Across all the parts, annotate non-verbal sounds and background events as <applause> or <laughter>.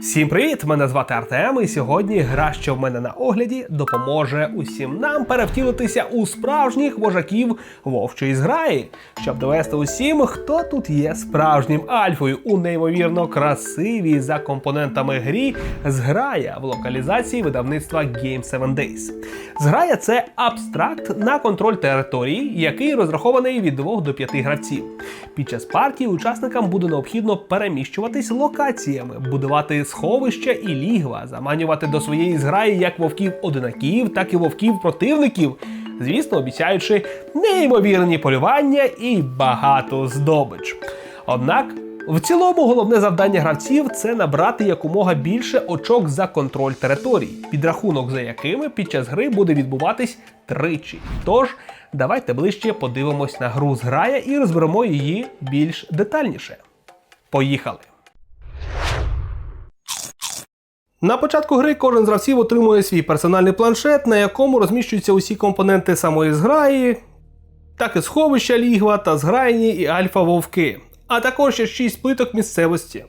Всім привіт! Мене звати Артем, і сьогодні гра, що в мене на огляді, допоможе усім нам перевтілитися у справжніх вожаків вовчої зграї, щоб довести усім, хто тут є справжнім альфою у неймовірно красивій за компонентами грі зграя в локалізації видавництва Game 7 Days. Зграя це абстракт на контроль території, який розрахований від 2 до 5 гравців. Під час партії учасникам буде необхідно переміщуватись локаціями, будувати сховища і лігва, заманювати до своєї зграї як вовків одинаків, так і вовків противників, звісно, обіцяючи неймовірні полювання і багато здобич. Однак. В цілому головне завдання гравців це набрати якомога більше очок за контроль території, підрахунок за якими під час гри буде відбуватись тричі. Тож давайте ближче подивимось на гру зграя і розберемо її більш детальніше. Поїхали! На початку гри кожен з гравців отримує свій персональний планшет, на якому розміщуються усі компоненти самої зграї, так і сховища лігва та зграйні і альфа вовки, а також ще 6 плиток місцевості.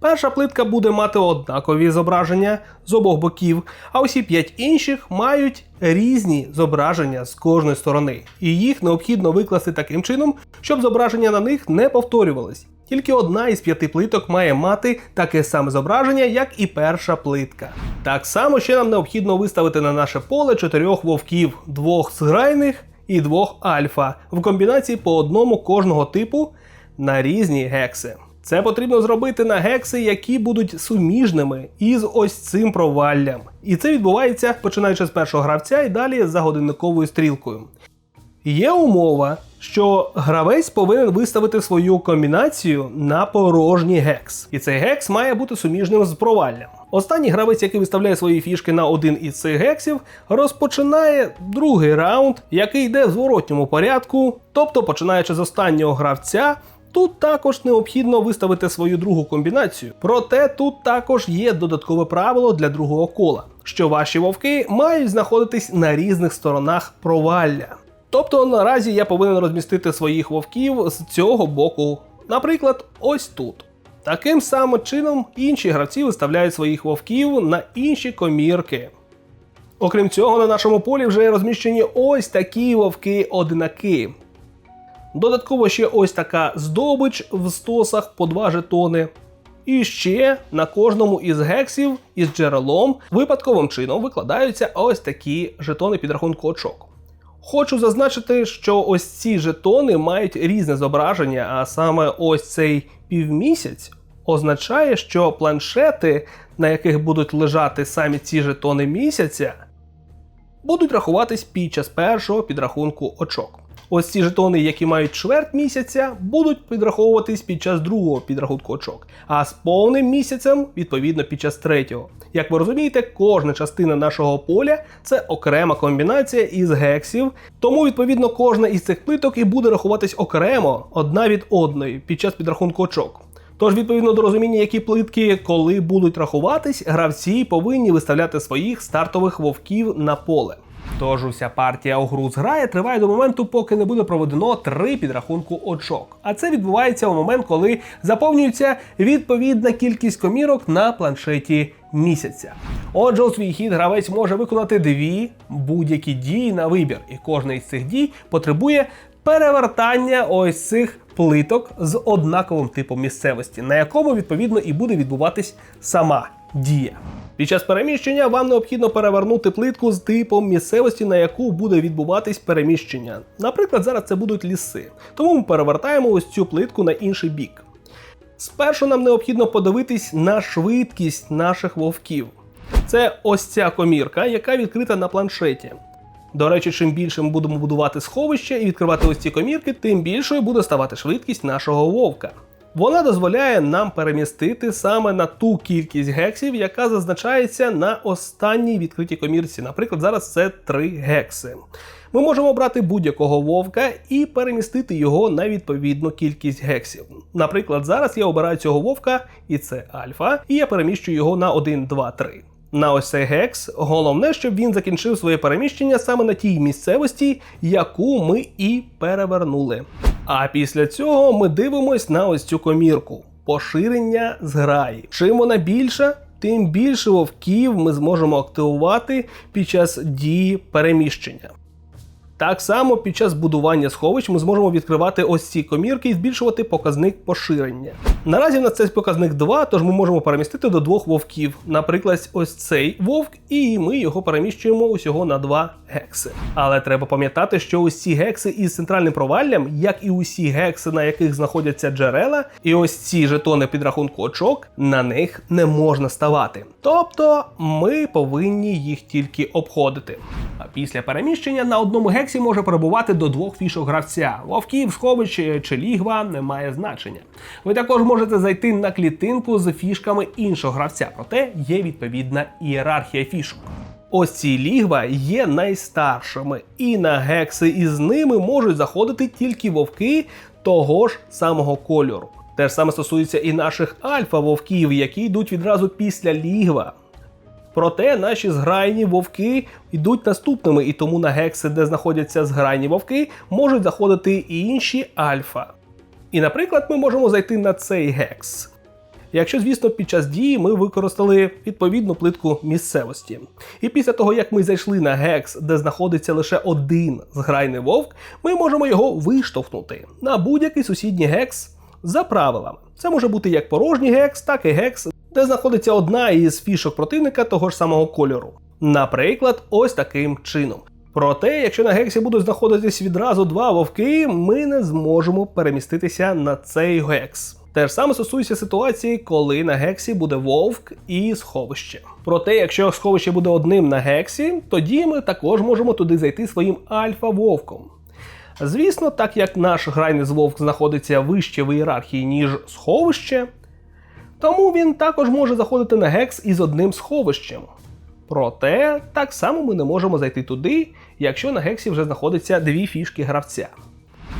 Перша плитка буде мати однакові зображення з обох боків, а усі 5 інших мають різні зображення з кожної сторони, і їх необхідно викласти таким чином, щоб зображення на них не повторювались. Тільки одна із п'яти плиток має мати таке саме зображення, як і перша плитка. Так само ще нам необхідно виставити на наше поле чотирьох вовків, двох зграйних і двох альфа в комбінації по одному кожного типу на різні гекси. Це потрібно зробити на гекси, які будуть суміжними із ось цим проваллям. І це відбувається починаючи з першого гравця і далі за годинниковою стрілкою. Є умова, що гравець повинен виставити свою комбінацію на порожній гекс. І цей гекс має бути суміжним з проваллям. Останній гравець, який виставляє свої фішки на один із цих гексів, розпочинає другий раунд, який йде в зворотньому порядку, тобто починаючи з останнього гравця. Тут також необхідно виставити свою другу комбінацію. Проте тут також є додаткове правило для другого кола, що ваші вовки мають знаходитись на різних сторонах провалля. Тобто наразі я повинен розмістити своїх вовків з цього боку, наприклад, ось тут. Таким самим чином інші гравці виставляють своїх вовків на інші комірки. Окрім цього, на нашому полі вже розміщені ось такі вовки-одинаки. Додатково ще ось така здобич в стосах по 2 жетони. І ще на кожному із гексів із джерелом випадковим чином викладаються ось такі жетони підрахунку очок. Хочу зазначити, що ось ці жетони мають різне зображення, а саме ось цей півмісяць означає, що планшети, на яких будуть лежати самі ці жетони місяця, будуть рахуватись під час першого підрахунку очок. Ось ці жетони, які мають чверть місяця, будуть підраховуватись під час другого підрахунку очок, а з повним місяцем, відповідно, під час третього. Як ви розумієте, кожна частина нашого поля це окрема комбінація із гексів, тому відповідно кожна із цих плиток і буде рахуватись окремо одна від одної під час підрахунку очок. Тож, відповідно до розуміння, які плитки коли будуть рахуватись, гравці повинні виставляти своїх стартових вовків на поле. Тож уся партія у гру зграє триває до моменту, поки не буде проведено три підрахунку очок. А це відбувається у момент, коли заповнюється відповідна кількість комірок на планшеті місяця. Отже, у свій хід гравець може виконати дві будь-які дії на вибір, і кожна із цих дій потребує перевертання ось цих плиток з однаковим типом місцевості, на якому відповідно і буде відбуватись сама дія. Під час переміщення вам необхідно перевернути плитку з типом місцевості, на яку буде відбуватись переміщення. Наприклад, зараз це будуть ліси. Тому ми перевертаємо ось цю плитку на інший бік. Спершу нам необхідно подивитись на швидкість наших вовків. Це ось ця комірка, яка відкрита на планшеті. До речі, чим більше ми будемо будувати сховище і відкривати ось ці комірки, тим більшою буде ставати швидкість нашого вовка. Вона дозволяє нам перемістити саме на ту кількість гексів, яка зазначається на останній відкритій комірці. Наприклад, зараз це 3 гекси. Ми можемо обрати будь-якого вовка і перемістити його на відповідну кількість гексів. Наприклад, зараз я обираю цього вовка, і це альфа, і я переміщую його на 1, 2, 3. На ось цей гекс головне, щоб він закінчив своє переміщення саме на тій місцевості, яку ми і перевернули. А після цього ми дивимось на ось цю комірку. поширення зграї. Чим вона більша, тим більше вовків ми зможемо активувати під час дії переміщення. Так само під час будування сховищ ми зможемо відкривати ось ці комірки і збільшувати показник поширення. Наразі в нас цей показник 2, тож ми можемо перемістити до двох вовків. Наприклад, ось цей вовк, і ми його переміщуємо усього на 2 гекси. Але треба пам'ятати, що ці гекси із центральним проваллям, як і усі гекси, на яких знаходяться джерела, і ось ці жетони підрахунку очок, на них не можна ставати. Тобто ми повинні їх тільки обходити. А після переміщення на одному гексі може перебувати до двох фішок гравця. Вовків, сховищ чи лігва не має значення. Ви також можете зайти на клітинку з фішками іншого гравця, проте є відповідна ієрархія фішок. Ось ці лігва є найстаршими, і на гекси із ними можуть заходити тільки вовки того ж самого кольору. Те ж саме стосується і наших альфа-вовків, які йдуть відразу після лігва. Проте наші зграйні вовки йдуть наступними, і тому на гекси, де знаходяться зграйні вовки, можуть заходити і інші альфа. І, наприклад, ми можемо зайти на цей гекс. Якщо, звісно, під час дії ми використали відповідну плитку місцевості. І після того, як ми зайшли на гекс, де знаходиться лише один зграйний вовк, ми можемо його виштовхнути на будь-який сусідній гекс за правилами. Це може бути як порожній гекс, так і гекс, де знаходиться одна із фішок противника того ж самого кольору. Наприклад, ось таким чином. Проте, якщо на гексі будуть знаходитись відразу два вовки, ми не зможемо переміститися на цей гекс. Те ж саме стосується ситуації, коли на гексі буде вовк і сховище. Проте, якщо сховище буде одним на гексі, тоді ми також можемо туди зайти своїм альфа-вовком. Звісно, так як наш грайний вовк знаходиться вище в ієрархії, ніж сховище, тому він також може заходити на гекс із одним сховищем. Проте так само ми не можемо зайти туди, якщо на гексі вже знаходиться дві фішки гравця.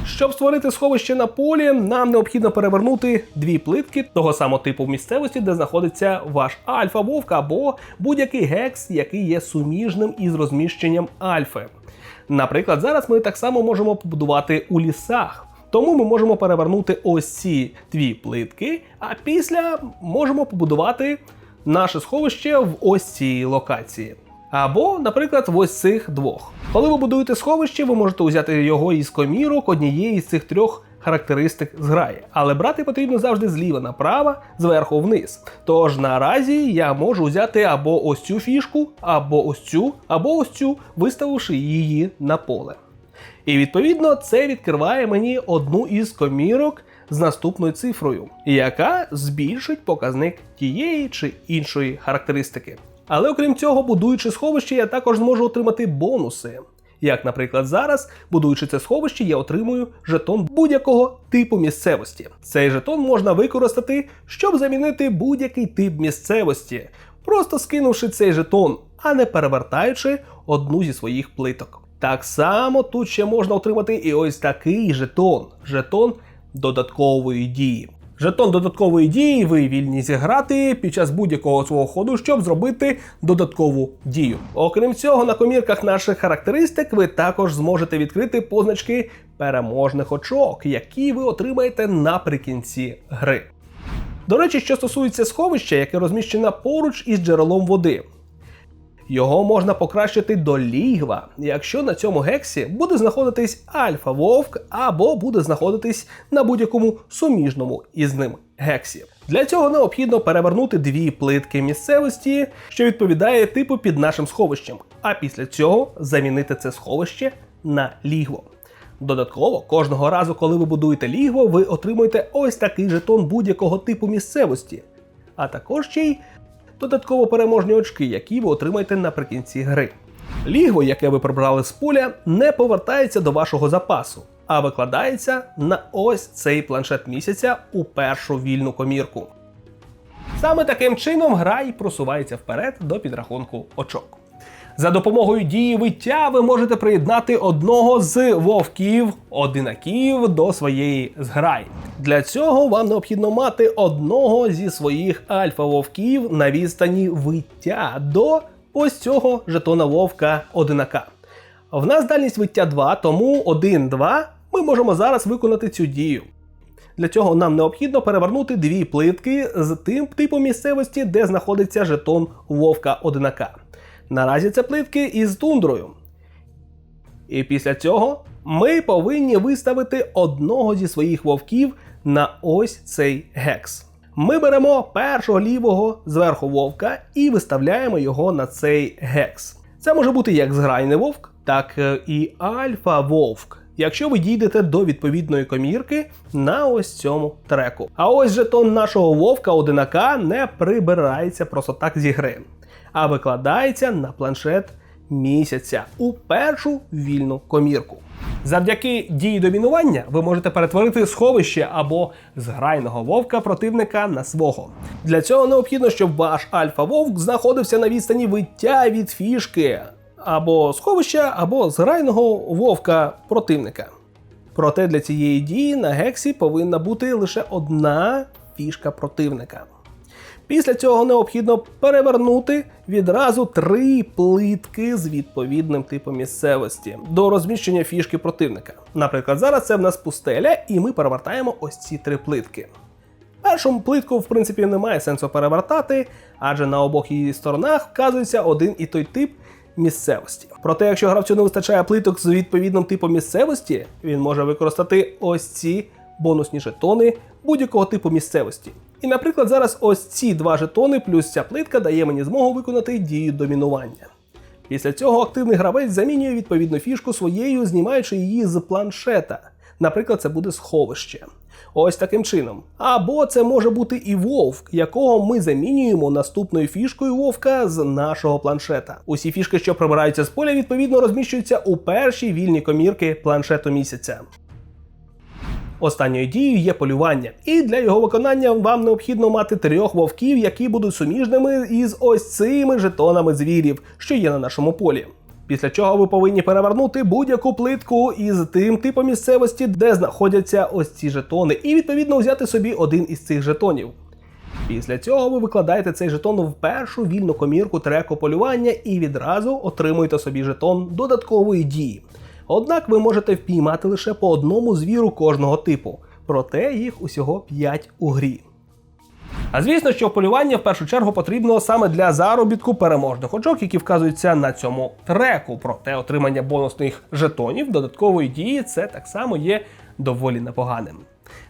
Щоб створити сховище на полі, нам необхідно перевернути дві плитки того самого типу в місцевості, де знаходиться ваш альфа-вовк або будь-який гекс, який є суміжним із розміщенням альфи. Наприклад, зараз ми так само можемо побудувати у лісах. Тому ми можемо перевернути ось ці дві плитки, а після можемо побудувати наше сховище в ось цій локації. Або, наприклад, в ось цих двох. Коли ви будуєте сховище, ви можете взяти його із комірок однієї з цих трьох характеристик зграї. Але брати потрібно завжди зліва направо, зверху вниз. Тож наразі я можу взяти або ось цю фішку, або ось цю, або ось цю, виставивши її на поле. І відповідно це відкриває мені одну із комірок з наступною цифрою, яка збільшить показник тієї чи іншої характеристики. Але окрім цього, будуючи сховище, я також зможу отримати бонуси. Як, наприклад, зараз, будуючи це сховище, я отримую жетон будь-якого типу місцевості. Цей жетон можна використати, щоб замінити будь-який тип місцевості, просто скинувши цей жетон, а не перевертаючи одну зі своїх плиток. Так само тут ще можна отримати і ось такий жетон жетон додаткової дії. Жетон додаткової дії ви вільні зіграти під час будь-якого свого ходу, щоб зробити додаткову дію. Окрім цього, на комірках наших характеристик ви також зможете відкрити позначки переможних очок, які ви отримаєте наприкінці гри. До речі, що стосується сховища, яке розміщене поруч із джерелом води. Його можна покращити до лігва, якщо на цьому гексі буде знаходитись альфа-вовк або буде знаходитись на будь-якому суміжному із ним гексі. Для цього необхідно перевернути дві плитки місцевості, що відповідає типу під нашим сховищем, а після цього замінити це сховище на лігво. Додатково, кожного разу, коли ви будуєте лігво, ви отримуєте ось такий жетон будь-якого типу місцевості, а також ще й додатково переможні очки, які ви отримаєте наприкінці гри. Лігво, яке ви прибрали з поля, не повертається до вашого запасу, а викладається на ось цей планшет місяця у першу вільну комірку. Саме таким чином гра і просувається вперед до підрахунку очок. За допомогою дії виття ви можете приєднати одного з вовків одинаків до своєї зграї. Для цього вам необхідно мати одного зі своїх альфа-вовків на відстані виття до ось цього жетона вовка одинака. В нас дальність виття 2, тому 1-2 ми можемо зараз виконати цю дію. Для цього нам необхідно перевернути дві плитки з тим типом місцевості, де знаходиться жетон вовка одинака. Наразі це плитки із тундрою. І після цього ми повинні виставити одного зі своїх вовків на ось цей гекс. Ми беремо першого лівого зверху вовка і виставляємо його на цей гекс. Це може бути як зграйний вовк, так е, і альфа-вовк. Якщо ви дійдете до відповідної комірки на ось цьому треку. А ось жетон нашого вовка одинака не прибирається просто так зі гри, а викладається на планшет місяця у першу вільну комірку. Завдяки дії домінування ви можете перетворити сховище або зграйного вовка противника на свого. Для цього необхідно, щоб ваш альфа-вовк знаходився на відстані виття від фішки або сховища, або зграйного вовка противника. Проте для цієї дії на гексі повинна бути лише одна фішка противника. Після цього необхідно перевернути відразу три плитки з відповідним типом місцевості до розміщення фішки противника. Наприклад, зараз це в нас пустеля, і ми перевертаємо ось ці три плитки. Першу плитку, в принципі, немає сенсу перевертати, адже на обох її сторонах вказується один і той тип місцевості. Проте, якщо гравцю не вистачає плиток з відповідним типом місцевості, він може використати ось ці бонусні жетони будь-якого типу місцевості. І, наприклад, зараз ось ці два жетони плюс ця плитка дає мені змогу виконати дію домінування. Після цього активний гравець замінює відповідну фішку своєю, знімаючи її з планшета. Наприклад, це буде сховище. Ось таким чином. Або це може бути і вовк, якого ми замінюємо наступною фішкою вовка з нашого планшета. Усі фішки, що прибираються з поля, відповідно розміщуються у першій вільній комірки планшету місяця. Останньою дією є полювання, і для його виконання вам необхідно мати трьох вовків, які будуть суміжними із ось цими жетонами звірів, що є на нашому полі. Після чого ви повинні перевернути будь-яку плитку із тим типом місцевості, де знаходяться ось ці жетони, і відповідно взяти собі один із цих жетонів. Після цього ви викладаєте цей жетон в першу вільну комірку треку полювання і відразу отримуєте собі жетон додаткової дії. Однак ви можете впіймати лише по одному звіру кожного типу, проте їх усього 5 у грі. А звісно, що полювання в першу чергу потрібно саме для заробітку переможних очок, які вказуються на цьому треку. Проте отримання бонусних жетонів додаткової дії це так само є доволі непоганим.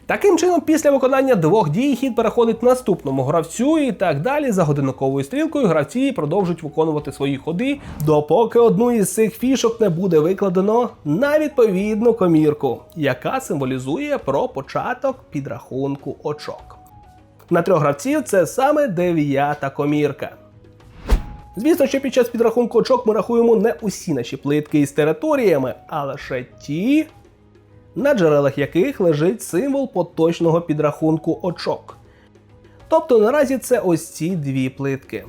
Таким чином, після виконання двох дій хід переходить наступному гравцю, і так далі за годинниковою стрілкою гравці продовжують виконувати свої ходи, допоки одну із цих фішок не буде викладено на відповідну комірку, яка символізує про початок підрахунку очок. На трьох гравців це саме дев'ята комірка. Звісно, що під час підрахунку очок ми рахуємо не усі наші плитки із територіями, а лише ті, на джерелах яких лежить символ поточного підрахунку очок. Тобто наразі це ось ці дві плитки.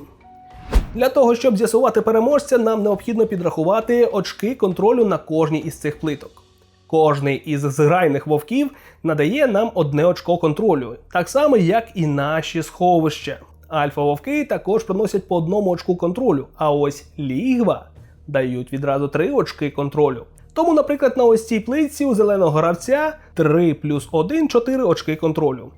Для того, щоб з'ясувати переможця, нам необхідно підрахувати очки контролю на кожній із цих плиток. Кожний із зграйних вовків надає нам одне очко контролю, так само, як і наші сховища. Альфа-вовки також приносять по одному очку контролю, а ось лігва дають відразу три очки контролю. Тому, наприклад, на ось цій плитці у зеленого гравця 3 плюс 1 4 очки контролю.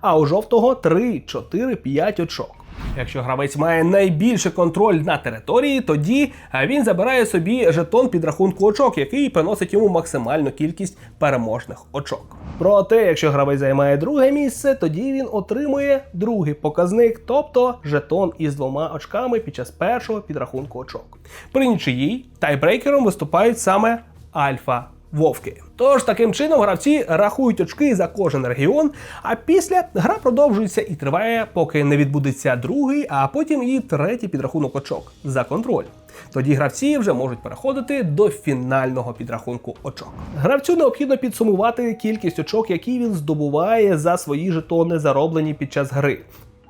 А у жовтого 3, 4, 5 очок. Якщо гравець має найбільший контроль на території, тоді він забирає собі жетон підрахунку очок, який приносить йому максимальну кількість переможних очок. Проте, якщо гравець займає друге місце, тоді він отримує другий показник, тобто жетон із двома очками під час першого підрахунку очок. При нічиїй тайбрейкером виступають саме альфа. Вовки. Тож таким чином гравці рахують очки за кожен регіон, а після гра продовжується і триває, поки не відбудеться другий, а потім і третій підрахунок очок за контроль. Тоді гравці вже можуть переходити до фінального підрахунку очок. Гравцю необхідно підсумувати кількість очок, які він здобуває за свої жетони, зароблені під час гри,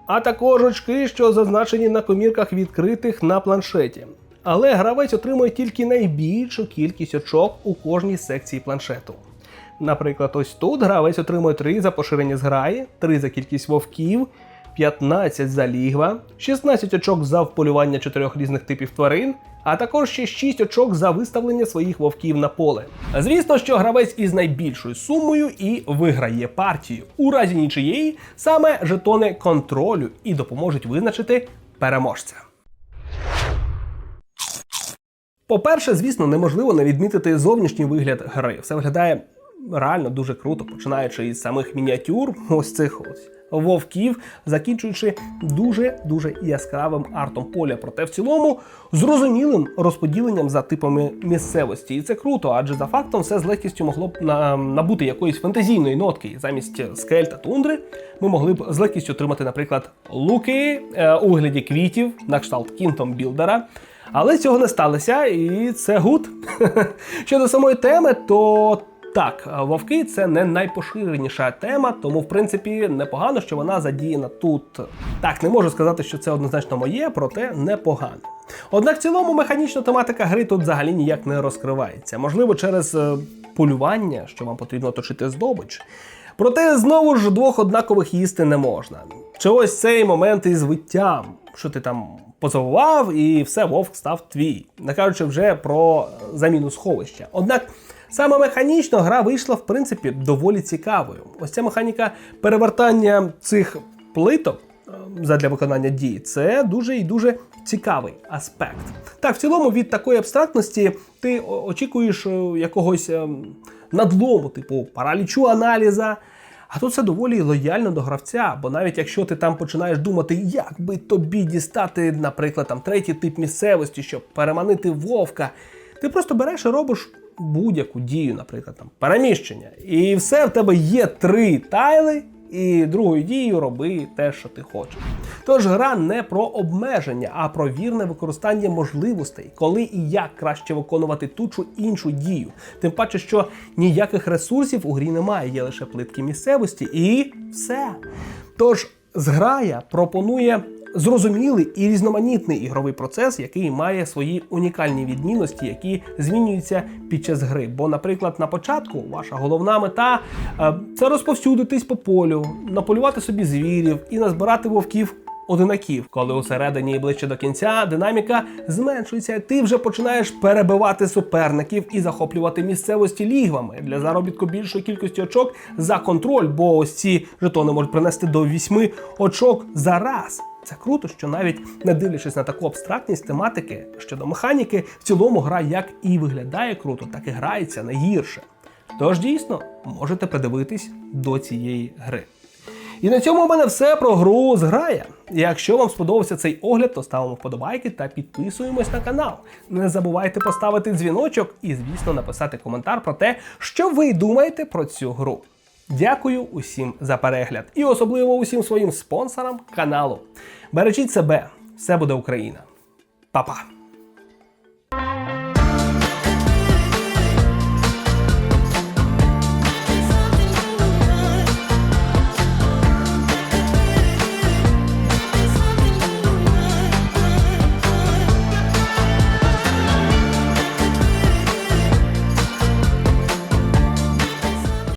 а також очки, що зазначені на комірках відкритих на планшеті але гравець отримує тільки найбільшу кількість очок у кожній секції планшету. Наприклад, ось тут гравець отримує 3 за поширення зграї, 3 за кількість вовків, 15 за лігва, 16 очок за вполювання чотирьох різних типів тварин, а також ще 6 очок за виставлення своїх вовків на поле. Звісно, що гравець із найбільшою сумою і виграє партію. У разі нічиєї саме жетони контролю і допоможуть визначити переможця. По-перше, звісно, неможливо не відмітити зовнішній вигляд гри. Все виглядає реально дуже круто, починаючи із самих мініатюр, ось цих ось вовків, закінчуючи дуже дуже яскравим артом поля. Проте в цілому зрозумілим розподіленням за типами місцевості. І це круто, адже за фактом все з легкістю могло б набути якоїсь фантазійної нотки. Замість скель та тундри ми могли б з легкістю отримати, наприклад, луки е, у вигляді квітів на кшталт кінтом білдера. Але цього не сталося, і це гуд. <laughs> Щодо самої теми, то так, вовки це не найпоширеніша тема, тому в принципі непогано, що вона задіяна тут. Так, не можу сказати, що це однозначно моє, проте непогано. Однак в цілому механічна тематика гри тут взагалі ніяк не розкривається. Можливо, через е, полювання, що вам потрібно точити здобич. Проте знову ж двох однакових їсти не можна. Чи ось цей момент із виттям, що ти там позавував, і все, вовк став твій, не кажучи вже про заміну сховища. Однак саме механічно гра вийшла в принципі доволі цікавою. Ось ця механіка перевертання цих плиток е, задля виконання дій це дуже і дуже цікавий аспект. Так, в цілому від такої абстрактності ти очікуєш е, якогось ем, надлому, типу паралічу аналіза. А тут це доволі лояльно до гравця, бо навіть якщо ти там починаєш думати, як би тобі дістати, наприклад, там третій тип місцевості, щоб переманити вовка, ти просто береш і робиш будь-яку дію, наприклад, там переміщення. І все в тебе є три тайли, і другою дією роби те, що ти хочеш. Тож гра не про обмеження, а про вірне використання можливостей, коли і як краще виконувати ту чи іншу дію. Тим паче, що ніяких ресурсів у грі немає, є лише плитки місцевості, і все. Тож зграя пропонує зрозумілий і різноманітний ігровий процес, який має свої унікальні відмінності, які змінюються під час гри. Бо, наприклад, на початку ваша головна мета е, це розповсюдитись по полю, наполювати собі звірів і назбирати вовків. Одинаків, коли усередині і ближче до кінця динаміка зменшується, ти вже починаєш перебивати суперників і захоплювати місцевості лігвами для заробітку більшої кількості очок за контроль, бо ось ці жетони можуть принести до 8 очок за раз. Це круто, що навіть не дивлячись на таку абстрактність тематики щодо механіки, в цілому гра як і виглядає круто, так і грається не гірше. Тож дійсно можете придивитись до цієї гри. І на цьому у мене все про гру зграя. Якщо вам сподобався цей огляд, то ставимо вподобайки та підписуємось на канал. Не забувайте поставити дзвіночок і, звісно, написати коментар про те, що ви думаєте про цю гру. Дякую усім за перегляд і особливо усім своїм спонсорам каналу. Бережіть себе, все буде Україна. Па-па!